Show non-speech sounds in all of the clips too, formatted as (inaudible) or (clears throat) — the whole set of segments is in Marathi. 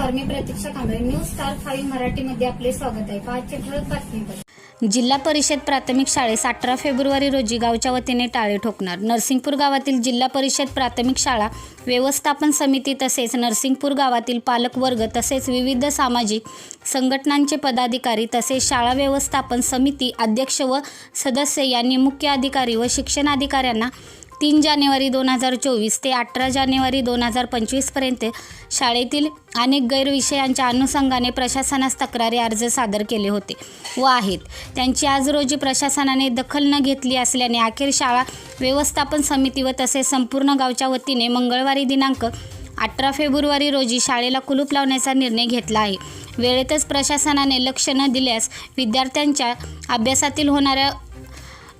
Saksha Kamble. News star five मराठीमध्ये आपले स्वागत आहे. पाचशे ठळक बातमीपत्र जिल्हा परिषद प्राथमिक शाळेस अठरा फेब्रुवारी रोजी गावच्या वतीने टाळे ठोकणार. नरसिंगपूर गावातील जिल्हा परिषद प्राथमिक शाळा व्यवस्थापन समिती तसेच नरसिंगपूर गावातील पालकवर्ग तसेच विविध सामाजिक संघटनांचे पदाधिकारी तसेच शाळा व्यवस्थापन समिती अध्यक्ष व सदस्य यांनी मुख्य अधिकारी व शिक्षणाधिकाऱ्यांना तीन जानेवारी दोन हजार चोवीस ते अठरा जानेवारी दोन हजार पंचवीसपर्यंत शाळेतील अनेक गैरविषयांच्या अनुषंगाने प्रशासनास तक्रारी अर्ज सादर केले होते व आहेत. त्यांची आज रोजी प्रशासनाने दखल न घेतली असल्याने अखेर शाळा व्यवस्थापन समिती व तसेच संपूर्ण गावच्या वतीने मंगळवारी दिनांक अठरा फेब्रुवारी रोजी शाळेला कुलूप लावण्याचा निर्णय घेतला आहे. वेळेतच प्रशासनाने लक्ष न दिल्यास विद्यार्थ्यांच्या अभ्यासातील होणाऱ्या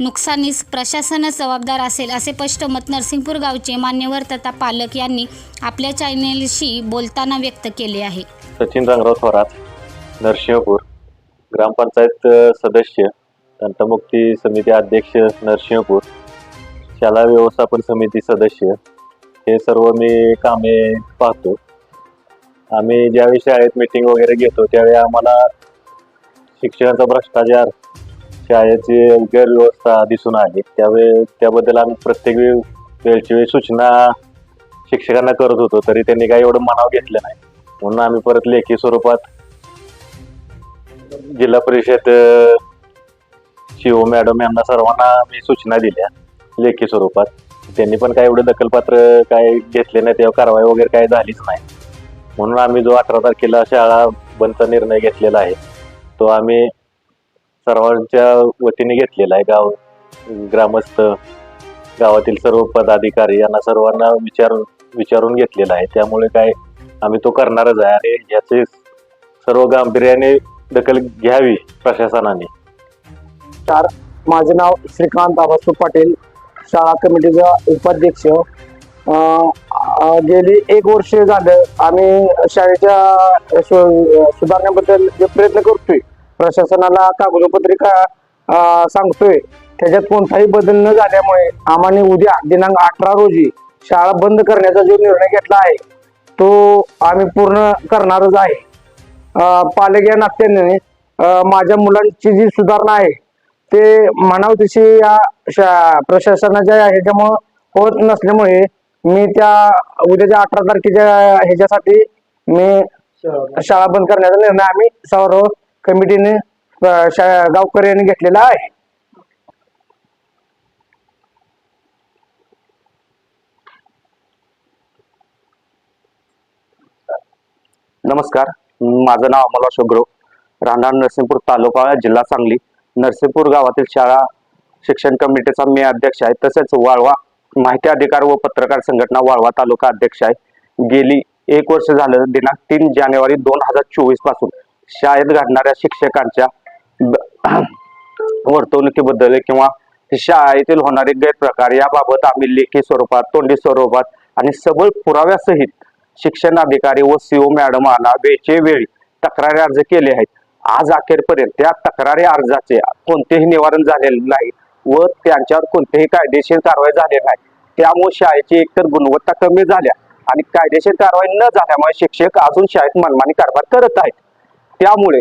नुकसानीस प्रशासनच जबाबदार असेल असे स्पष्ट मत नरसिंगपूर गावचे मान्यवर तथा पालक यांनी आपल्या चॅनेलशी बोलताना व्यक्त केले आहे. सचिन रंगराव थोरात नरसिंहपूर ग्रामपंचायत सदस्य दंतमुक्ती समिती अध्यक्ष नरसिंहपूर शाला व्यवस्थापन समिती सदस्य हे सर्व मी कामे पाहतो. आम्ही ज्यावेळी शाळेत मीटिंग वगैरे घेतो त्यावेळी आम्हाला शिक्षणाचा भ्रष्टाचार शाळेची गैरव्यवस्था दिसून आली. त्यावेळी त्याबद्दल आम्ही प्रत्येक वेळ वेळची वेळी सूचना शिक्षकांना करत होतो तरी त्यांनी काही एवढं मनाव घेतलं नाही. म्हणून आम्ही परत लेखी स्वरूपात जिल्हा परिषद शिवो मॅडम यांना सर्वांना मी सूचना दिल्या लेखी स्वरूपात. त्यांनी पण काय एवढं दखलपात्र काय घेतले नाही तेव्हा कारवाई वगैरे काय झालीच नाही. म्हणून आम्ही जो अठरा तारखेला शाळा बंदचा निर्णय घेतलेला आहे तो आम्ही सर्वांच्या वतीने घेतलेला आहे गाव. ग्रामस्थ गावातील सर्व पदाधिकारी यांना सर्वांना विचारून विचारून घेतलेला आहे. त्यामुळे काय आम्ही तो करणारच आहे. आणि याचे सर्व गांभीर्याने दखल घ्यावी प्रशासनाने. तर माझे नाव श्रीकांत आबासू पाटील. शाळा कमिटीचा उपाध्यक्ष. गेली एक वर्ष झालं आम्ही शाळेच्या सु- सुधारण्याबद्दल जे प्रयत्न करतोय प्रशासनाला कागदपत्रिका सांगतोय. त्याच्यात कोणताही बदल न झाल्यामुळे आम्हाला उद्या दिनांक अठरा रोजी शाळा बंद करण्याचा जो निर्णय घेतला आहे तो आम्ही पूर्ण करणारच आहे. पालक या नात्याने माझ्या मुलांची जी सुधारणा आहे ते म्हणावं तशी या प्रशासनाच्या ह्याच्यामुळं होत नसल्यामुळे मी त्या उद्याच्या अठरा तारखेच्या ह्याच्यासाठी मी शाळा बंद करण्याचा निर्णय आम्ही सर्व कमिटीने अं, यांनी गावकऱ्यांनी घेतलेला आहे. नमस्कार. माझं नाव अमोल अशोकराव राहणार नरसिंहपूर तालुका जिल्हा सांगली. नरसिंहपूर गावातील शाळा शिक्षण कमिटीचा मी अध्यक्ष आहे. तसेच वाळवा माहिती अधिकार व पत्रकार संघटना वाळवा तालुका अध्यक्ष आहे. गेली एक वर्ष झालं दिनांक तीन जानेवारी दोन हजार चोवीसपासून शाळेत घडणाऱ्या शिक्षकांच्या ब- (clears throat) वर्तवणुकीबद्दल किंवा शाळेतील होणारे गैरप्रकार याबाबत आम्ही लेखी स्वरूपात तोंडी स्वरूपात आणि सबळ पुराव्यासहित शिक्षण अधिकारी व सीओ मॅडमांना वेळचे वेळी तक्रारी अर्ज केले आहेत. आज अखेरपर्यंत त्या तक्रारी अर्जाचे कोणतेही निवारण झालेले नाही व त्यांच्यावर कोणतेही कायदेशीर कारवाई झाली नाही. त्यामुळे शाळेची एकतर गुणवत्ता कमी झाल्या आणि कायदेशीर कारवाई न झाल्यामुळे शिक्षक अजून शाळेत मनमानी कारभार करत आहेत. त्यामुळे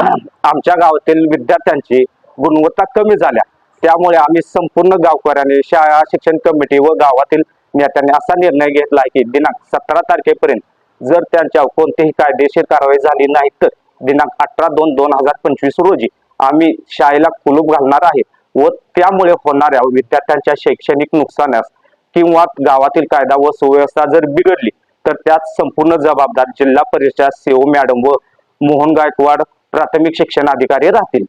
आमच्या गावातील विद्यार्थ्यांची गुणवत्ता कमी झाल्या. त्यामुळे आम्ही संपूर्ण गावकऱ्यांनी शाळा शिक्षण कमिटी व गावातील नेत्यांनी असा निर्णय घेतला आहे की दिनांक सतरा तारखेपर्यंत जर त्यांच्यावर कोणतीही कायदेशीर कारवाई झाली नाही तर दिनांक अठरा दोन दोन हजार पंचवीस रोजी आम्ही शाळेला कुलूप घालणार आहे व त्यामुळे होणाऱ्या विद्यार्थ्यांच्या शैक्षणिक नुकसानास किंवा गावातील कायदा व सुव्यवस्था जर बिघडली तर त्यात संपूर्ण जबाबदार जिल्हा परिषद सीओ मॅडम व मोहन गायकवाड प्राथमिक शिक्षण अधिकारी राहतील.